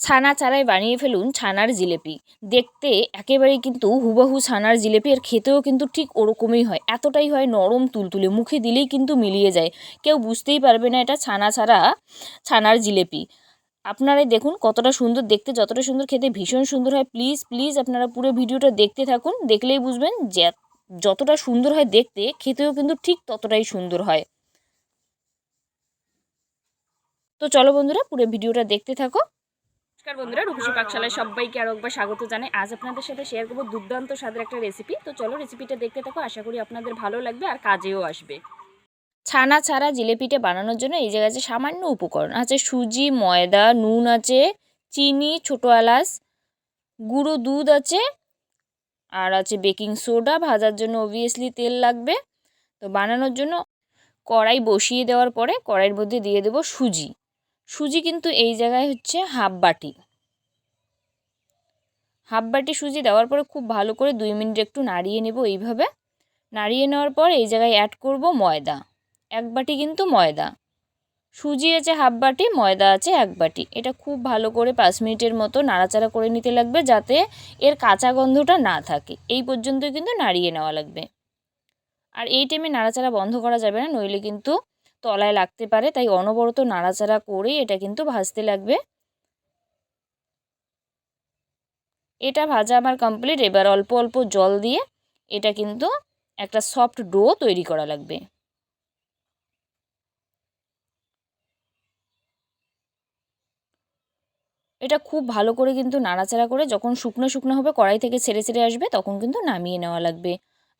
ছানা চারায় বানিয়ে ফেলুন ছানার জিলেপি। দেখতে একেবারেই কিন্তু হুবহু ছানার জিলেপি আর খেতেও কিন্তু ঠিক ওরকমই হয়। এতটাই হয় নরম তুলতুলে, মুখে দিলেই কিন্তু মিলিয়ে যায়। কেউ বুঝতেই পারবে না এটা ছানা ছাড়া ছানার জিলেপি। আপনারাই দেখুন কতটা সুন্দর, দেখতে যতটা সুন্দর, খেতে ভীষণ সুন্দর হয়। প্লিজ প্লিজ আপনারা পুরো ভিডিওটা দেখতে থাকুন, দেখলেই বুঝবেন যে যতটা সুন্দর হয় দেখতে, খেতেও কিন্তু ঠিক ততটাই সুন্দর হয়। তো চলো বন্ধুরা পুরো ভিডিওটা দেখতে থাকো। নমস্কার বন্ধুরা, রূপসী পাকশালায় সবাইকে আরও একবার স্বাগত জানাই। আজ আপনাদের সাথে শেয়ার করব দুর্দান্ত স্বাদের একটা রেসিপি তো চলো রেসিপিটা দেখতে থাকো, আশা করি আপনাদের ভালো লাগবে আর কাজেও আসবে। ছানা, ছাড়া জিলেপিটা বানানোর জন্য এই জায়গায় আছে সামান্য উপকরণ। আছে সুজি, ময়দা, নুন আছে, চিনি, ছোটো এলাচ, গুঁড়ো দুধ আছে, আর আছে বেকিং সোডা ভাজার জন্য অবভিয়াসলি তেল লাগবে। তো বানানোর জন্য কড়াই বসিয়ে দেওয়ার পরে কড়াইয়ের মধ্যে দিয়ে দেবো সুজি। সুজি কিন্তু এই জায়গায় হচ্ছে হাফ বাটি। হাফ বাটি সুজি দেওয়ার পরে খুব ভালো করে দুই মিনিট একটু নাড়িয়ে নেব এইভাবে। নাড়িয়ে নেওয়ার পর এই জায়গায় অ্যাড করব ময়দা। এক বাটি কিন্তু ময়দা। সুজি আছে হাফ বাটি, ময়দা আছে এক বাটি। এটা খুব ভালো করে পাঁচ মিনিটের মতো নাড়াচাড়া করে নিতে লাগবে যাতে এর কাঁচা গন্ধটা না থাকে। এই পর্যন্ত কিন্তু নাড়িয়ে নেওয়া লাগবে। আর এই টাইমে নাড়াচাড়া বন্ধ করা যাবে না, নইলে কিন্তু তলায় লাগতে পারে, তাই অনবরত নাড়াচাড়া করে এটা কিন্তু ভাজতে লাগবে। এটা ভাজা আমার কমপ্লিট এবার অল্প অল্প জল দিয়ে এটা কিন্তু একটা সফট ডো তৈরি করা লাগবে। এটা খুব ভালো করে কিন্তু নাড়াচাড়া করে যখন শুকনো শুকনো হবে, কড়াই থেকে ছেড়ে ছেড়ে আসবে, তখন কিন্তু নামিয়ে নেওয়া লাগবে।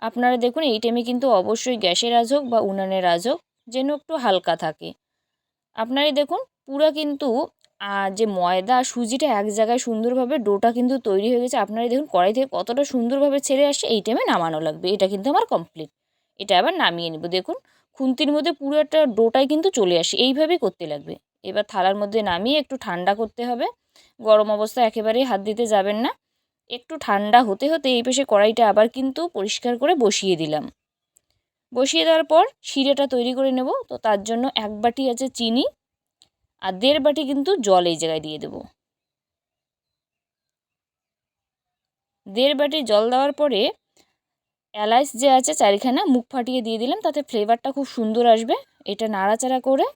আপনারা দেখুন, এই টাইমে কিন্তু অবশ্যই গ্যাসের আজ হোক বা উনানের আজ হোক যেন একটু হালকা থাকে। আপনারাই দেখুন, পুরো কিন্তু যে ময়দা সুজিটা এক জায়গায় সুন্দরভাবে ডোটা কিন্তু তৈরি হয়ে গেছে। আপনারাই দেখুন, কড়াই থেকে কতটা সুন্দরভাবে ছেড়ে আসে এই টাইমে নামানো লাগবে। এটা কিন্তু আমার কমপ্লিট এটা আবার নামিয়ে নেব। দেখুন, খুন্তির মধ্যে পুরো একটা ডোটাই কিন্তু চলে আসে। এইভাবেই করতে লাগবে। এবার থালার মধ্যে নামিয়ে একটু ঠান্ডা করতে হবে। গরম অবস্থায় একেবারেই হাত দিতে যাবেন না। একটু ঠান্ডা হতে হতে এই পেশে কড়াইটা আবার কিন্তু পরিষ্কার করে বসিয়ে দিলাম। বসিয়ে দেওয়ার পর শিরেটা তৈরি করে নেব। তো তার জন্য এক বাটি আছে চিনি আর দেড় বাটি কিন্তু জল এই জায়গায় দিয়ে দেব। দেড় বাটি জল দেওয়ার পরে এলাইচ যে আছে চারিখানা মুখ ফাটিয়ে দিয়ে দিলাম, তাতে ফ্লেভারটা খুব সুন্দর আসবে। এটা নাড়াচাড়া করে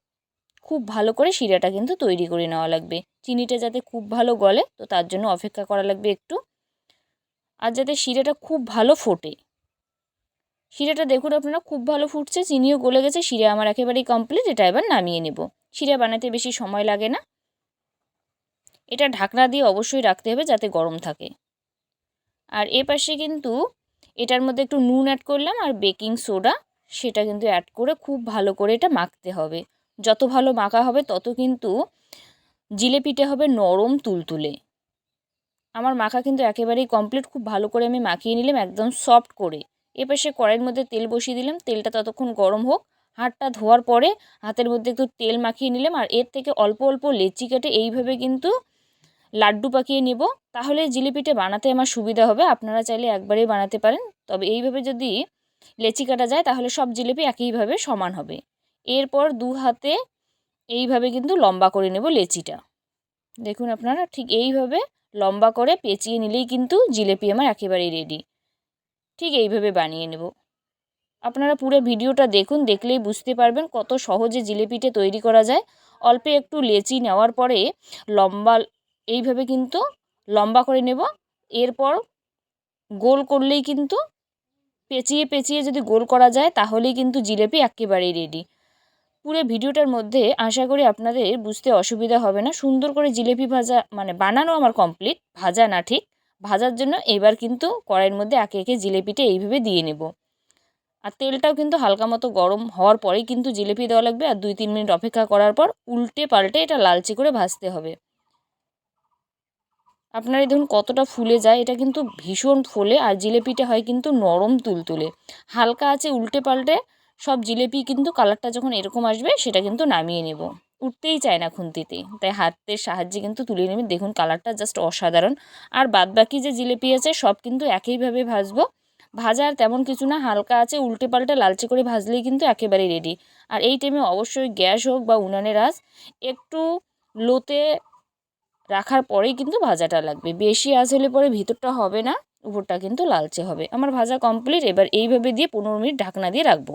খুব ভালো করে শিরাটা কিন্তু তৈরি করে নেওয়া লাগবে। চিনিটা যাতে খুব ভালো গলে, তো তার জন্য অপেক্ষা করা লাগবে একটু। আর যাতে শিরাটা খুব ভালো ফোটে। শিরাটা দেখুন আপনারা, খুব ভালো ফুটছে, চিনিও গলে গেছে, শিরা আমার একেবারেই কমপ্লিট এটা এবার নামিয়ে নেব। শিরা বানাতে বেশি সময় লাগে না। এটা ঢাকনা দিয়ে অবশ্যই রাখতে হবে যাতে গরম থাকে। আর এ পাশে কিন্তু এটার মধ্যে একটু নুন অ্যাড করলাম আর বেকিং সোডা সেটা কিন্তু অ্যাড করে খুব ভালো করে এটা মাখতে হবে। যত ভালো মাখা হবে, তত কিন্তু জিলেপিটা হবে নরম তুলতুলে। আমার মাখা কিন্তু একেবারেই কমপ্লিট খুব ভালো করে আমি মাখিয়ে নিলাম, একদম সফট করে। সে কড়াইয়ের মধ্যে তেল বসিয়ে দিলাম, তেলটা ততক্ষণ গরম হোক। হাতটা ধোয়ার পরে হাতের মধ্যে একটু তেল মাখিয়ে নিলাম, আর এর থেকে অল্প অল্প লেচি কেটে এইভাবে কিন্তু লাড্ডু পাকিয়ে নেব। তাহলে জিলিপিটা বানাতে আমার সুবিধা হবে, আপনারা চাইলে একবারেই বানাতে পারেন। তবে এইভাবে যদি লেচি কাটা যায়, তাহলে সব জিলিপি একইভাবে সমান হবে। এরপর দু হাতে এইভাবে কিন্তু লম্বা করে নেব লেচিটা। দেখুন আপনারা, ঠিক এইভাবে লম্বা করে পেঁচিয়ে নিলেই কিন্তু জিলিপি আমার একেবারেই রেডি ঠিক এইভাবে বানিয়ে নেব। আপনারা পুরো ভিডিওটা দেখুন, দেখলেই বুঝতে পারবেন কত সহজে জিলেপিটা তৈরি করা যায়। অল্পে একটু লেচি নেওয়ার পরে লম্বা, এইভাবে কিন্তু লম্বা করে নেব। এরপর গোল করলেই কিন্তু পেঁচিয়ে পেঁচিয়ে যদি গোল করা যায় তাহলেই কিন্তু জিলেপি একেবারেই রেডি পুরো ভিডিওটার মধ্যে আশা করি আপনাদের বুঝতে অসুবিধা হবে না। সুন্দর করে জিলেপি ভাজা মানে বানানো আমার কমপ্লিট ভাজা না ঠিক। ভাজার জন্য এবার কিন্তু কড়াইয়ের মধ্যে একে একে জিলেপিটা এইভাবে দিয়ে নেব। আর তেলটাও কিন্তু হালকা মতো গরম হওয়ার পরেই কিন্তু জিলেপি দেওয়া লাগবে আর দুই তিন মিনিট অপেক্ষা করার পর উল্টে পাল্টে এটা লালচে করে ভাজতে হবে। আপনারা দেখুন কতটা ফুলে যায়, এটা কিন্তু ভীষণ ফোলে আর জিলেপিটা হয় কিন্তু নরম তুলতুলে। হালকা আছে উল্টে পাল্টে সব জিলেপি কিন্তু কালারটা যখন এরকম আসবে সেটা কিন্তু নামিয়ে নেব। উঠতেই চায় না খুন্তিতে। তাই হাতের সাহায্যে কিন্তু তুলে নেবেন দেখুন কালারটা জাস্ট অসাধারণ। আর বাদবাকি যে জিলেপি আছে, সব কিন্তু একইভাবে ভাজবো। ভাজার তেমন কিছু না, হালকা আছে উল্টে পাল্টে লালচে করে ভাজলেই কিন্তু একেবারেই রেডি আর এই টাইমে অবশ্যই গ্যাস হোক বা উনানের আঁচ একটু লোতে রাখার পরেই কিন্তু ভাজাটা লাগবে। বেশি আঁচ হলে পরে ভিতরটা হবে না, উপরটা কিন্তু লালচে হবে। আমার ভাজা কমপ্লিট এবার এইভাবে দিয়ে পনেরো মিনিট ঢাকনা দিয়ে রাখব।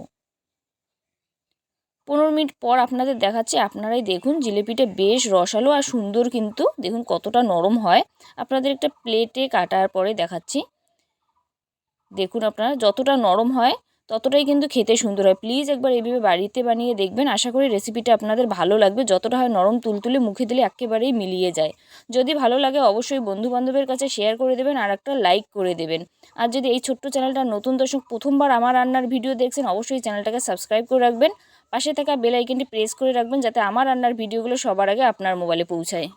পনেরো মিনিট পর আপনাদের দেখাচ্ছি, আপনারাই দেখুন, জিলিপিটা বেশ রসালো আর সুন্দর কিন্তু। দেখুন কতটা নরম হয়। আপনাদের একটা প্লেটে কাটার পরে দেখাচ্ছি। দেখুন আপনারা, যতটা নরম হয় ততটাই কিন্তু খেতে সুন্দর হয়। প্লিজ একবার এইভাবে বাড়িতে বানিয়ে দেখবেন। আশা করি রেসিপিটা আপনাদের ভালো লাগবে। যতটা হয় নরম তুলতুলে মুখে দিলে একেবারেই মিলিয়ে যায়। যদি ভালো লাগে অবশ্যই বন্ধুবান্ধবের কাছে শেয়ার করে দেবেন আর একটা লাইক করে দেবেন। আর যদি এই ছোট্ট চ্যানেলটা নতুন দর্শক প্রথমবার আমার রান্নার ভিডিও দেখছেন, অবশ্যই চ্যানেলটাকে সাবস্ক্রাইব করে রাখবেন। পাশে থাকা বেল আইকনটি প্রেস করে রাখবেন, যাতে আমার রান্নার ভিডিওগুলো সবার আগে আপনার মোবাইলে পৌঁছায়।